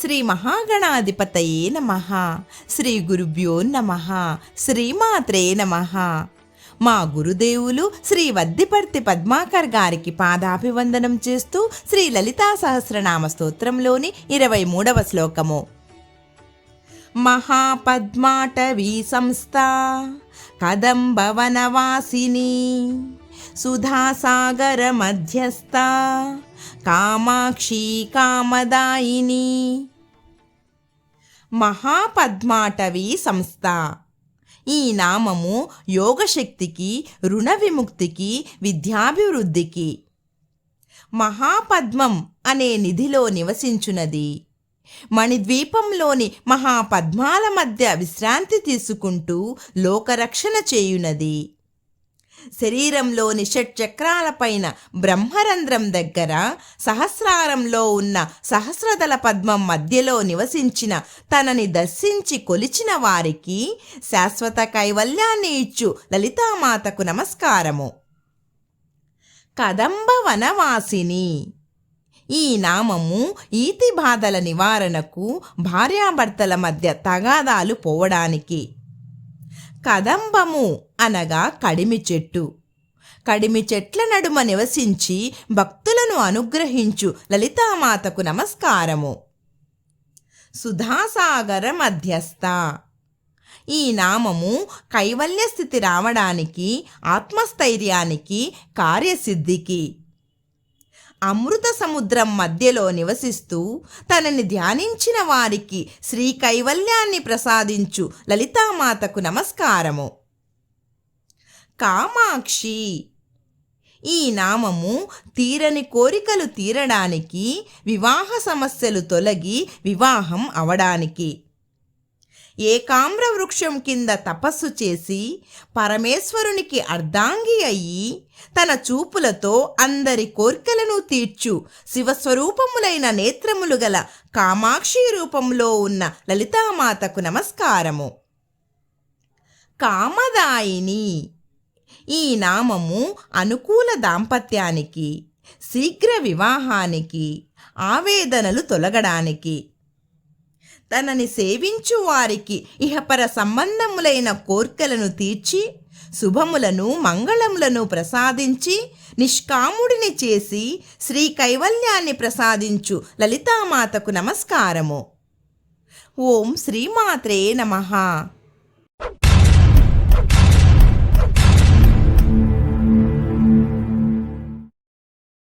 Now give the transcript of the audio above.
శ్రీ మహాగణాధిపతయే నమ. శ్రీ గురుభ్యో నమ. శ్రీమాత్రే నమ. మా గురుదేవులు శ్రీ వద్దిపర్తి పద్మాకర్ గారికి పాదాభివందనం చేస్తూ శ్రీ లలితా సహస్రనామ స్తోత్రంలోని ఇరవై మూడవ శ్లోకము. మహాపద్మాటవీ సంస్థ కదంబవనవాసిని. సుధాసాగర మధ్యస్థ కామాక్షి కామదాయిని. మహాపద్మాటవీ సంస్థ. ఈ నామము యోగశక్తికి రుణ విముక్తికి విద్యాభివృద్ధికి. మహాపద్మం అనే నిధిలో నివసించున్నది మణిద్వీపంలోని మహాపద్మాల మధ్య విశ్రాంతి తీసుకుంటూ లోకరక్షణ చేయునది. శరీరంలోని షట్చక్రాలపైన బ్రహ్మరంధ్రం దగ్గర సహస్రారంలో ఉన్న సహస్రదళ పద్మం మధ్యలో నివసించిన తనని దర్శించి కొలిచిన వారికి శాశ్వత కైవల్యాన్ని ఇచ్చు. లలితామాతకు నమస్కారము. కదంబ వనవాసిని. ఈ నామము ఈతి బాధల నివారణకు భార్యాభర్తల మధ్య తగాదాలు పోవడానికి కదంబము అనగా కడిమి చెట్టు. కడిమి చెట్ల నడుమ నివసించి భక్తులను అనుగ్రహించు లలితామాతకు నమస్కారము. సుధాసాగర మధ్యస్థ. ఈ నామము కైవల్య స్థితి రావడానికి ఆత్మస్థైర్యానికి కార్యసిద్ధికి అమృత సముద్రం మధ్యలో నివసిస్తూ తనని ధ్యానించిన వారికి శ్రీ కైవల్యాన్ని ప్రసాదించు లలితామాతకు నమస్కారము. కామాక్షి ఈ నామము తీరని కోరికలు తీరడానికి వివాహ సమస్యలు తొలగి వివాహం అవడానికి. ఏకామ్ర వృక్షం కింద తపస్సు చేసి పరమేశ్వరునికి అర్ధాంగి అయ్యి తన చూపులతో అందరి కోర్కెలను తీర్చు శివస్వరూపములైన నేత్రములు గల కామాక్షి రూపంలో ఉన్న లలితామాతకు నమస్కారము. కామదాయిని ఈ నామము అనుకూల దాంపత్యానికి శీఘ్ర వివాహానికి ఆవేదనలు తొలగడానికి తనని సేవించు వారికి ఇహపర సంబంధములైన కోర్కెలను తీర్చి శుభములను మంగళములను ప్రసాదించి నిష్కాముడిని చేసి శ్రీ కైవల్యాన్ని ప్రసాదించు లలితామాతకు నమస్కారము. ఓం శ్రీమాత్రే నమః.